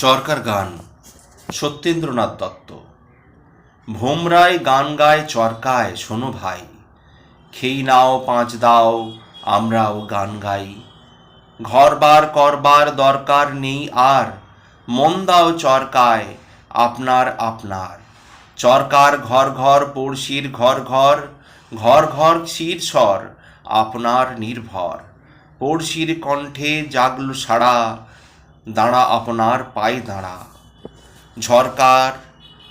চরকার গান, সত্যেন্দ্রনাথ দত্ত। ভোমরায় গান গায় চরকায়, শোনো ভাই। খেই নাও, পাঁচ দাও, আমরাও গান গাই। ঘরবার করবার দরকার নেই আর, মন দাও চরকায়, আপনার আপনার। চরকার ঘর ঘর, পড়শির ঘর ঘর ঘর ঘর শিরস্বর আপনার নির্ভর। পড়শির কণ্ঠে জাগল সাড়া দাঁড়া আপনার পায়ে দাঁড়া। ঝরকার,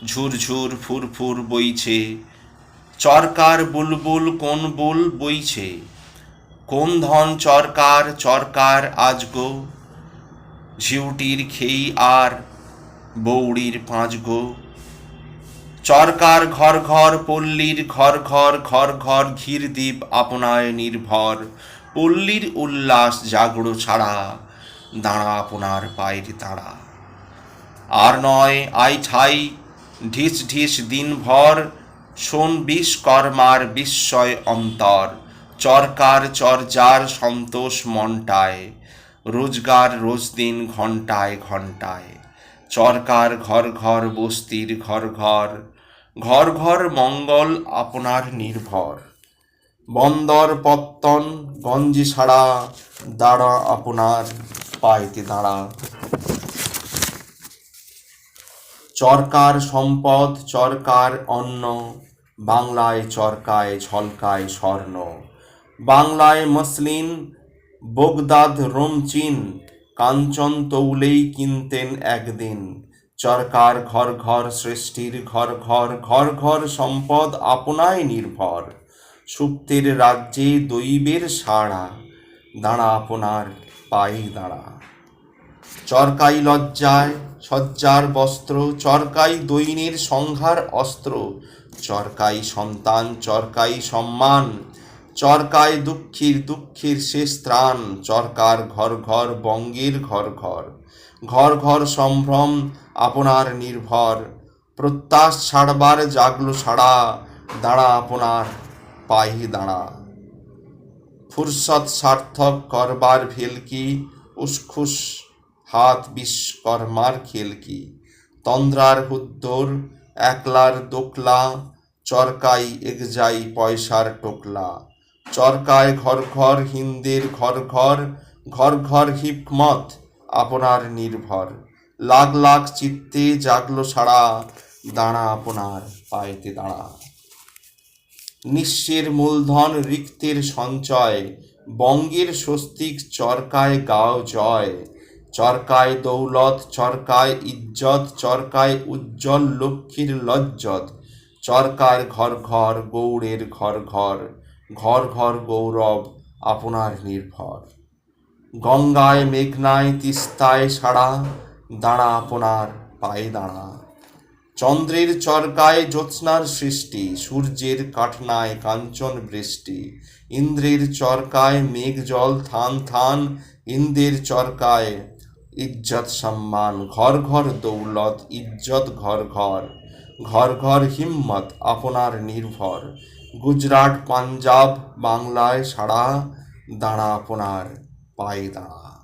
ঝুরঝুর, ফুরফুর বইছে। চরকার বুলবুল কোন বুল বইছে? কোন ধন চরকার চরকার আজ গো? ঝিউটির খেই আর বৌড়ির পাঁচ গো। চরকার ঘর ঘর, পল্লীর ঘর ঘর ঘর ঘর ঘির দ্বীপ আপনায় নির্ভর। পল্লীর উল্লাস জাগড়ো ছাড়া। দাঁড়া আপনার পায়ের তাড়া। আর নয়, আই ছাই, ঢিস ঢিস দিনভর, শোন বিশ্বকর্মার বিস্ময় অন্তর চরকার চর্যার সন্তোষ মনটায়, রোজগার রোজ দিন ঘন্টায় ঘন্টায় চরকার ঘর ঘর বস্তির ঘর ঘর ঘর ঘর মঙ্গল আপনার নির্ভর। বন্দর পত্তন, গঞ্জি ছাড়া দাঁড়া আপনার পাইতে দাঁড়া। চরকার সম্পদ, চরকার অন্ন, বাংলায় চরকায় ঝলকায় স্বর্ণ। বাংলায় মসলিন, বগদাদ রোমচিন, কাঞ্চন তৌলেই কিনতেন একদিন। চরকার ঘর ঘর সৃষ্টির ঘর ঘর ঘর ঘর সম্পদ আপনায় নির্ভর। সুপ্তের রাজ্যে দৈবের সাড়া, দাঁড়া আপনার পায়ে দাঁড়া। চরকাই লজ্জায় সজ্জার বস্ত্র, চরকাই দৈনের সংহার অস্ত্র, চরকাই সন্তান, চরকাই সম্মান চরকায় দুঃখীর দুঃখীর শেষ ত্রাণ, চরকার ঘর ঘর, বঙ্গের ঘর ঘর। ঘর ঘর সম্ভ্রম আপনার নির্ভর, প্রত্যাশ ছাড়বার জাগলো ছাড়া দাঁড়া আপনার পায়ে দাঁড়া। ফুরসত সার্থক করবার ভেলকি উসখুস হাত বিশ্বকর্মার খেলকি তন্দ্রার হুদ্দোর একলার দোকলা, চরকাই একজাই পয়সার টোকলা। চরকায় ঘর ঘর হিন্দের ঘর ঘর ঘর ঘর হিকমত আপনার নির্ভর। লাখ লাখ চিত্তে জাগলো ছাড়া দাঁড়া আপনার পায়েতে দাঁড়া। নিঃস্বের মূলধন রিক্তের সঞ্চয়, বঙ্গের স্বস্তিক চরকায় গাও জয়। চরকায় দৌলত, চরকায় ইজ্জত, চরকায় উজ্জ্বল লক্ষ্মীর লজ্জত। চরকার ঘর ঘর, গৌড়ের ঘর ঘর ঘর ঘর গৌরব আপনার নির্ভর। গঙ্গায় মেঘনায় তিস্তায় সাড়া, দাঁড়া আপনার পায়ে দাঁড়া। চন্দ্রের চরকায় জ্যোৎস্নার সৃষ্টি, সূর্যের কাঠনায় কাঞ্চন বৃষ্টি, ইন্দ্রের চরকায় মেঘ জল থান থান, ইন্দ্রের চরকায় ইজ্জত সম্মান, ঘর ঘর দৌলত, ইজ্জত ঘর ঘর ঘর ঘর হিম্মত আপনার নির্ভর। গুজরাট, পাঞ্জাব, বাংলায় সারা দাঁড়া আপনার পায়ে দাঁড়া।